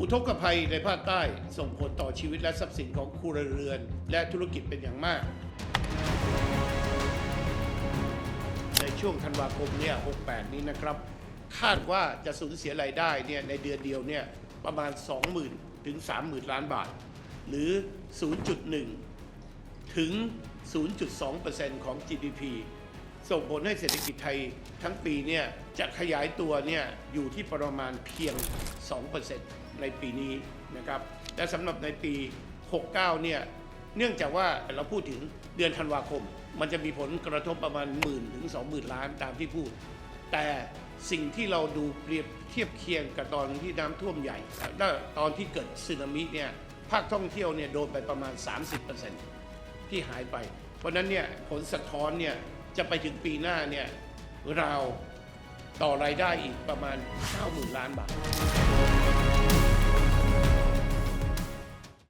อุทกภัยในภาคใต้ส่งผลต่อชีวิตและทรัพย์สินของครัวเรือน และธุรกิจเป็นอย่างมาก ในช่วงธันวาคมเนี่ย 68 นี้นะครับ คาดว่าจะสูญเสียรายได้เนี่ยในเดือนเดียวเนี่ยประมาณ 20,000 ถึง 30,000 ล้านบาท หรือ 0.1 ถึง 0.2%ของ GDP ส่งผลให้เศรษฐกิจไทยทั้งปีเนี่ยจะขยายตัวเนี่ยอยู่ที่ประมาณเพียง 2%ในปีนี้นะครับและสำหรับในปี 69 เนี่ยเนื่องจากว่าเราพูดถึงเดือนธันวาคม มันจะมีผลกระทบประมาณหมื่นถึง 20,000 ล้านตามที่พูด แต่สิ่งที่เราดูเปรียบเทียบเคียงกับตอนที่น้ำท่วมใหญ่ตอนที่เกิดสึนามิเนี่ยภาคท่องเที่ยวเนี่ยโดนไปประมาณ 30%ที่หายไป เพราะนั้นเนี่ยผลสะท้อนเนี่ย จะไปถึงปีหน้าเนี่ยเราต่อรายได้อีกประมาณ 90,000 ล้านบาท